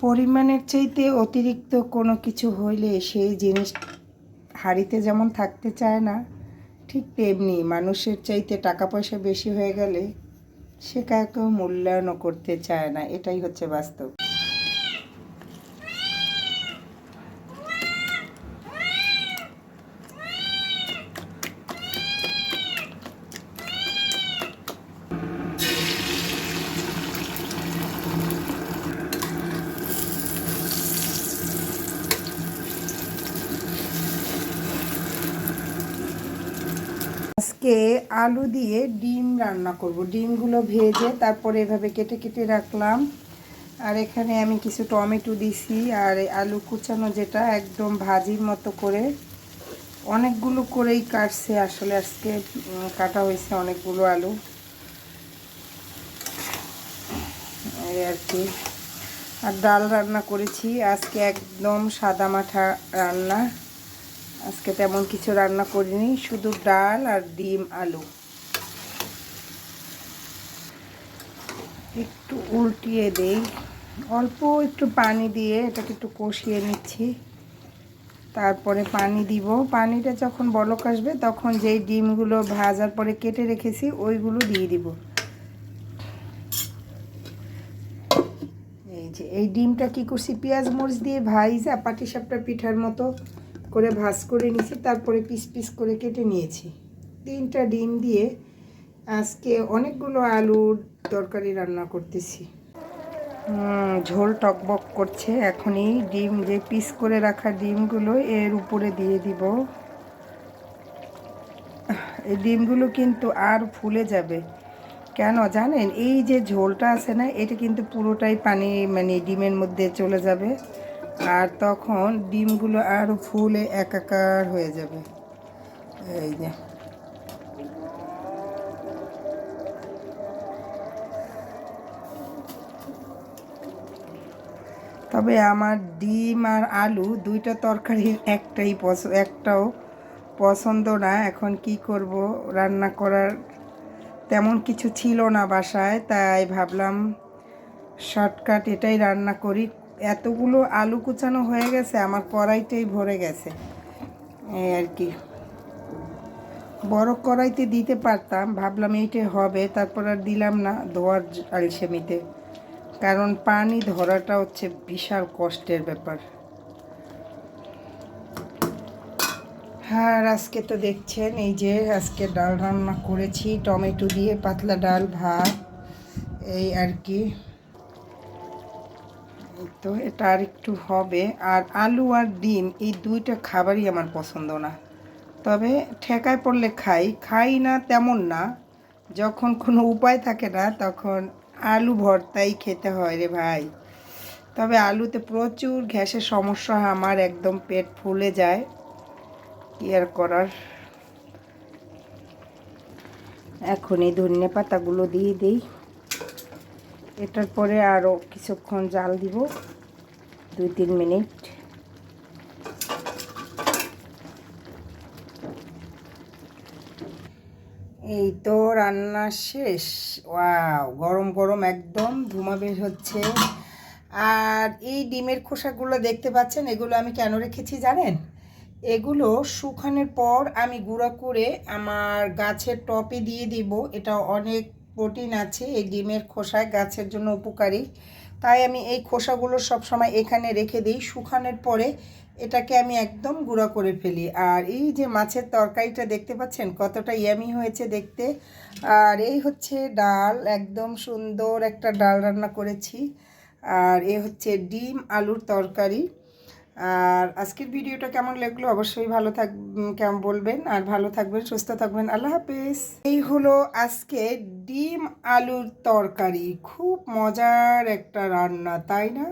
পরিমাণের চাইতে অতিরিক্ত কোনো কিছু হইলে সেই জিনিস হাড়িতে যেমন থাকতে চায় না, ঠিক তেমনি মানুষের চাইতে টাকা পয়সা বেশি হয়ে গেলে সে কাউকেও মূল্যায়নও করতে চায় না। এটাই হচ্ছে বাস্তব। আজকে আলু দিয়ে ডিম রান্না করব। ডিমগুলো ভেজে তারপরে এভাবে কেটে কেটে রাখলাম। আর এখানে আমি কিছু টমেটো দিছি আর আলু কুচানো যেটা একদম ভাজির মতো করে অনেকগুলো করেই কাটছে আসলে আজকে কাটা হয়েছে অনেকগুলো আলু। এই আর কি। আর ডাল রান্না করেছি, আজকে একদম সাদা মাঠা রান্না। আজকে তেমন কিছু রান্না করিনি, শুধু ডাল আর ডিম, আলু। একটু উল্টিয়ে দেই। অল্প একটু পানি দিয়ে এটাকে একটু কষিয়ে নিচ্ছি। তারপরে পানি দিব। পানিটা যখন বলক আসবে, তখন যেই ডিমগুলো ভাজার পরে কেটে রেখেছি, ওইগুলো দিয়ে দিব। এই যে, এই ডিমটা কি করছি? পেঁয়াজ মরিচ দিয়ে ভাইজা পাটিসাপটা পিঠার মতো। করে ভাজ করে নিয়েছি, তারপরে পিস পিস করে কেটে নিয়েছি। তিনটা ডিম দিয়ে আজকে অনেকগুলো আলুর তরকারি রান্না করতেছি। ঝোল টকবক করছে এখনই ডিম, যে পিস করে রাখা ডিমগুলো এর উপরে দিয়ে দিব। এই ডিমগুলো কিন্তু আর ফুলে যাবে। কেন জানেন? এই যে ঝোলটা আছে না, এটা কিন্তু পুরোটাই পানি মানে ডিমের মধ্যে চলে যাবে। আর তখন ডিমগুলো আরও ফুলে একাকার হয়ে যাবে। এই যে। তবে আমার ডিম আর আলু দুইটা তরকারি একটাই পছ একটাও পছন্দ না। এখন কি করব? রান্না করার তেমন কিছু ছিল না বাসায়, তাই ভাবলাম শর্টকাট এটাই রান্না করি। এতগুলো আলু কুচানো হয়ে গেছে, আমার কড়াইটাই ভরে গেছে। এই আর কি। বড় কড়াইতে দিতে পারতাম, ভাবলাম এইটাই হবে, তারপর আর দিলাম না ধোয়ার আলসেমিতে। কারণ পানি ধরাটা হচ্ছে বিশাল কষ্টের ব্যাপার। হ্যাঁ আর আজকে তো দেখছেন, এই যে আজকে ডাল রান্না করেছি, টমেটো দিয়ে পাতলা ডাল ভাত, এই আর কি। তো এটা আর একটু হবে। আর আলু আর ডিম, এই দুইটা খাবারই আমার পছন্দ না। তবে ঠেকায় পড়লে খাই খাই না তেমন না। যখন কোনো উপায় থাকে না, তখন আলু ভর্তাই খেতে হয় রে ভাই। তবে আলুতে প্রচুর গ্যাসের সমস্যা, আমার একদম পেট ফুলে যায়। কি আর করার? এখন এই ধনিয়া পাতাগুলো দিয়ে দিই। এটার পরে আরও কিছুক্ষণ জাল দিব, দুই তিন মিনিট। এই তো রান্না শেষ। ওয়াও, গরম গরম একদম, ধুমা বের হচ্ছে। আর এই ডিমের খোসাগুলো দেখতে পাচ্ছেন, এগুলো আমি কেন রেখেছি জানেন? এগুলো শুকানোর পর আমি গুঁড়া করে আমার গাছের টপে দিয়ে দিব, এটা অনেক প্রোটিন আছে, এই ডিমের খোসায় গাছের জন্য উপকারী। তাই আমি এই খোসাগুলো সব সময় এখানে রেখে দিই। শুকানোর পরে এটাকে আমি একদম গুঁড়া করে ফেলি। আর এই যে মাছের তরকারিটা দেখতে পাচ্ছেন, কতটা ইয়ামি হয়েছে দেখতে। আর এই হচ্ছে ডাল, একদম সুন্দর একটা ডাল রান্না করেছি। আর এ হচ্ছে ডিম আলুর তরকারি। আর আজকের ভিডিওটা কেমন লাগল? অবশ্যই ভালো থাক কেমন বলবেন। আর ভালো থাকবেন, সুস্থ থাকবেন। আল্লাহ হাফেজ। এই হলো আজকে ডিম আলুর তরকারি। খুব মজার একটা রান্না, তাই না?